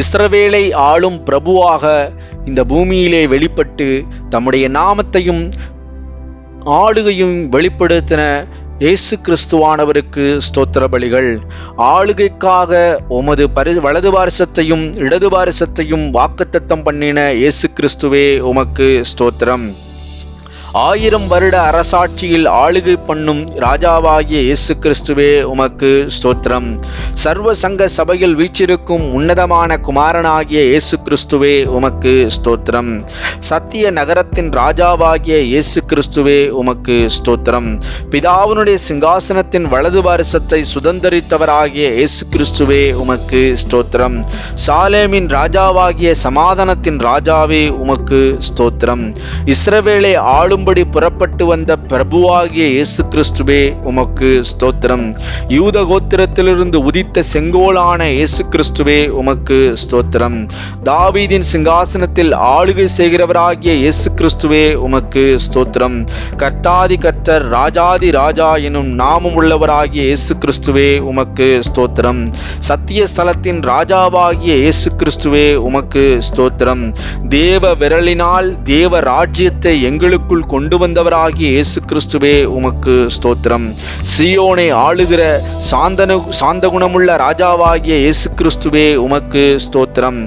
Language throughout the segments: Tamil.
இஸ்ரவேலை ஆளும் பிரபுவாக இந்த பூமியிலே வெளிப்பட்டு தம்முடைய நாமத்தையும் ஆளுகையும் வெளிப்படுத்தின இயேசு கிறிஸ்துவானவருக்கு ஸ்தோத்திர பலிகள் ஆளுகைக்காக உமது பரி வலது பாரிசத்தையும் இடது பாரிசத்தையும் வாக்குத்தத்தம் பண்ணின இயேசு கிறிஸ்துவே உமக்கு ஸ்தோத்திரம். ஆயிரம் வருட அரசாட்சியில் ஆளுகை பண்ணும் ராஜாவாகிய இயேசு கிறிஸ்துவே உமக்கு ஸ்தோத்திரம். சர்வ சங்க சபையில் வீச்சிருக்கும் உன்னதமான குமாரனாகிய இயேசு கிறிஸ்துவே உமக்கு ஸ்தோத்திரம். சத்திய நகரத்தின் ராஜாவாகிய இயேசு கிறிஸ்துவே உமக்கு ஸ்தோத்திரம். பிதாவினுடைய சிங்காசனத்தின் வலது வாரிசத்தை சுதந்தரித்தவராகிய இயேசு கிறிஸ்துவே உமக்கு ஸ்தோத்திரம். சாலேமின் ராஜாவாகிய சமாதானத்தின் ராஜாவே உமக்கு ஸ்தோத்திரம். இஸ்ரவேலை ஆளும்படி புறப்பட்டு வந்த பிரபுவாகிய இயேசு கிறிஸ்துவே உமக்கு ஸ்தோத்திரம். யூத கோத்திரத்திலிருந்து உதித்த செங்கோலான இயேசு கிறிஸ்துவே உமக்கு ஸ்தோத்திரம். தாவீதின் சிங்காசனத்தில் ஆளுகை செய்கிறவராகிய இயேசு கிறிஸ்துவே உமக்கு ஸ்தோத்திரம். கர்த்தாதி கர்த்தர் ராஜாதி ராஜா எனும் நாமம் உள்ளவராகிய இயேசு கிறிஸ்துவே உமக்கு ஸ்தோத்திரம். சத்திய ஸ்தலத்தின் ராஜாவாகிய இயேசு கிறிஸ்துவே உமக்கு ஸ்தோத்திரம். தேவ விரலினால் தேவ ராஜ்யத்தை எங்களுக்குள் கொண்டு வந்தவராகிய இயேசு கிறிஸ்துவே உமக்கு ஸ்தோத்திரம். சியோனை ஆளுகிற சாந்தனு சாந்த குணமுள்ள ராஜாவாகிய இயேசு கிறிஸ்துவே உமக்கு ஸ்தோத்திரம்.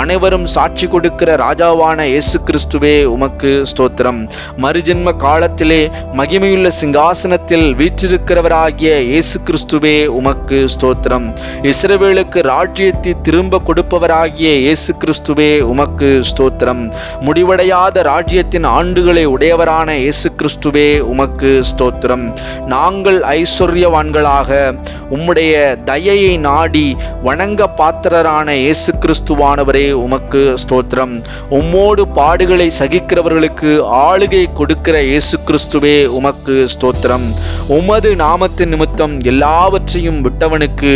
அனைவரும் சாட்சி கொடுக்கிற ராஜாவான இயேசு கிறிஸ்துவே உமக்கு ஸ்தோத்திரம். மறுஜென்ம காலத்திலே மகிமையுள்ள சிங்காசனத்தில் வீற்றிருக்கிறவராகிய இயேசு கிறிஸ்துவே உமக்கு ஸ்தோத்திரம். இஸ்ரவேலுக்கு ராஜ்யத்தை திரும்ப கொடுப்பவராகிய இயேசு கிறிஸ்துவே உமக்கு ஸ்தோத்திரம். முடிவடையாத ராஜ்யத்தின் ஆண்டுகளை உடையவர் ஆண்டவரான இயேசு கிறிஸ்துவே உமக்கு ஸ்தோத்திரம். நாங்கள் ஐஸ்வர்யவான்களாக உம்முடைய தயையை நாடி வணங்க பாத்திரரான இயேசு கிறிஸ்துவானவரே உமக்கு ஸ்தோத்திரம். உம்மோடு பாடுகளை சகிக்கிறவர்களுக்கு ஆளுகை கொடுக்கிற இயேசு கிறிஸ்துவே உமக்கு ஸ்தோத்திரம். உமது நாமத்தின் நிமித்தம் எல்லாவற்றையும் விட்டவனுக்கு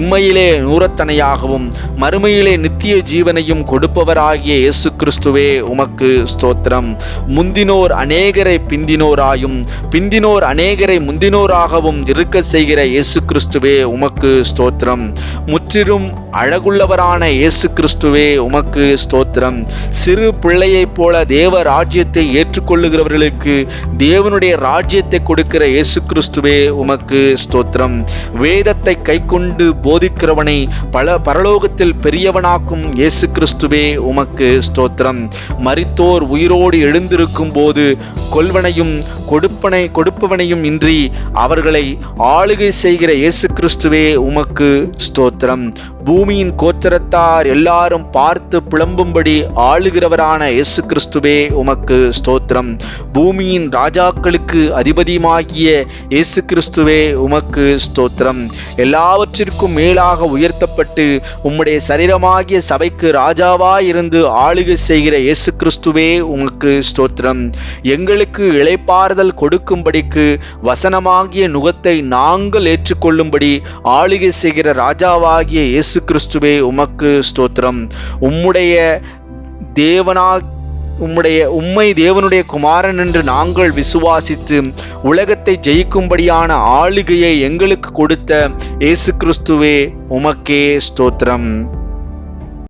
இம்மையிலே நூறத்தனையாகவும் மறுமையிலே நித்திய ஜீவனையும் கொடுப்பவராகிய இயேசு கிறிஸ்துவே உமக்கு ஸ்தோத்திரம். முந்தினோர் அநேகரை பிந்தினோராயும் பிந்தினோர் அநேகரை முந்தினோராகவும் இருக்க செய்கிற இயேசு கிறிஸ்துவே உமக்கு ஸ்தோத்திரம். முற்றிலும் அழகுள்ளவரான இயேசு கிறிஸ்துவே உமக்கு ஸ்தோத்திரம். சிறு பிள்ளையைப் போல தேவ ராஜ்யத்தை ஏற்றுக்கொள்ளுகிறவர்களுக்கு தேவனுடைய ராஜ்யத்தை கொடுக்கிற இயேசு கிறிஸ்துவே உமக்கு ஸ்தோத்திரம். வேதத்தை கைக்கொண்டு போதிக்கிறவனை பல பரலோகத்தில் பெரியவனாக்கும் இயேசு கிறிஸ்துவே உமக்கு ஸ்தோத்திரம். மரித்தோர் உயிரோடு எழுந்திருக்கும் போது கொள்வனையும் கொடுப்பனை கொடுப்பவனையும் இன்றி அவர்களை ஆளுகை செய்கிற இயேசு கிறிஸ்துவே உமக்கு ஸ்தோத்திரம். பூமியின் கோச்சரத்தார் எல்லாரும் பார்த்து புலம்பும்படி ஆளுகிறவரான இயேசு கிறிஸ்துவே உமக்கு ஸ்தோத்திரம். பூமியின் ராஜாக்களுக்கு அதிபதியுமாகிய இயேசு கிறிஸ்துவே உமக்கு ஸ்தோத்திரம். எல்லாவற்றிற்கும் மேலாக உயர்த்தப்பட்டு உம்முடைய சரீரமாகிய சபைக்கு ராஜாவாய் இருந்து ஆளுகை செய்கிற இயேசு கிறிஸ்துவே உமக்கு ஸ்தோத்திரம். எங்களுக்கு இளைப்பாறுதல் கொடுக்கும்படிக்கு வசனமாகிய நுகத்தை நாங்கள் ஏற்றுக்கொள்ளும்படி ஆளுகை செய்கிற ராஜாவாகிய இயேசு கிறிஸ்துவே உமக்கு ஸ்தோத்திரம். உம்முடைய தேவனா உம்முடைய உம்மை தேவனுடைய குமாரன் என்று நாங்கள் விசுவாசித்து உலகத்தை ஜெயிக்கும்படியான ஆளுகையை எங்களுக்கு கொடுத்த இயேசு கிறிஸ்துவே உமக்கே ஸ்தோத்திரம்.